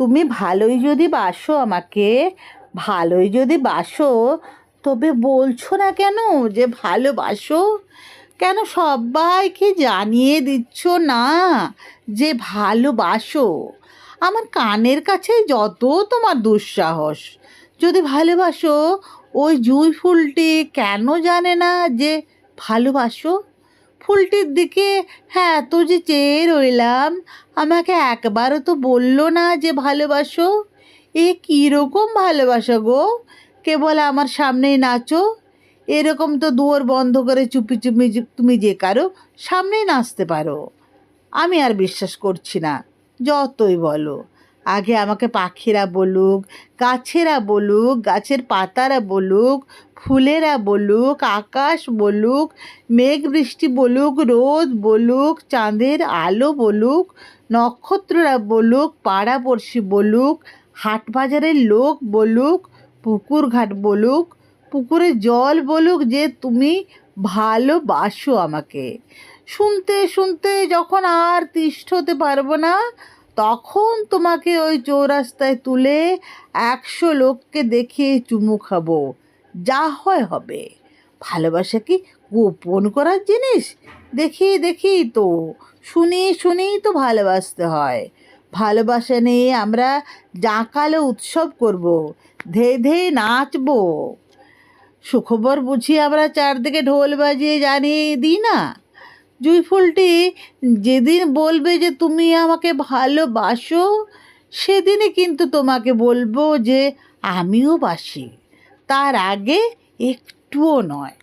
তুমি ভালোই যদি বাসো আমাকে, ভালোই যদি বাসো, তবে বলছো না কেন যে ভালোবাসো? কেন সবাইকে জানিয়ে দিচ্ছ না যে ভালোবাসো? আমার কানের কাছে যত তোমার দুঃসাহস। যদি ভালোবাসো, ওই জুঁই ফুলটি কেন জানে না যে ভালোবাসো? ফুলটির দিকে হ্যাঁ এত যে চেয়ে রইলাম, আমাকে একবারও তো বলল না যে ভালোবাসো। এ কীরকম ভালোবাসা গো? কেবল আমার সামনেই নাচো। এরকম তো দুয়ার বন্ধ করে চুপি চুপি তুমি যে কারও সামনেই নাচতে পারো। আমি আর বিশ্বাস করছি না, যতই বলো। আগে আমাকে পাখিরা বলুক, গাছেরা বলুক, গাছের পাতারা বলুক ফুলেরা বলুক, আকাশ বলুক মেঘ বৃষ্টি বলুক, রোদ বলুক, চাঁদের আলো বলুক, নক্ষত্ররা বলুক, পাড়াপড়শি বলুক হাট বাজারের লোক বলুক পুকুর ঘাট বলুক, পুকুরে জল বলুক যে তুমি ভালোবাসো আমাকে। শুনতে শুনতে যখন আর তিষ্ঠ হতে পারব না, তখন তোমাকে ওই চৌরাস্তায় তুলে একশো লোককে দেখিয়ে চুমু খাব। যা হয় হবে। ভালোবাসা কি গোপন করার জিনিস? দেখি দেখি তো। শুনি, শুনেই তো ভালোবাসতে হয়। ভালোবাসা নিয়ে আমরা জাঁকালো উৎসব করব ধে ধে নাচবো। সুখবর বুঝি আমরা চারদিকে ঢোল বাজিয়ে জানিয়ে দিই না? জুঁই ফুলটি যেদিন বলবে যে তুমি আমাকে ভালোবাসো, সেদিনই কিন্তু তোমাকে বলব যে আমিও বাসি। তার আগে একটুও নয়।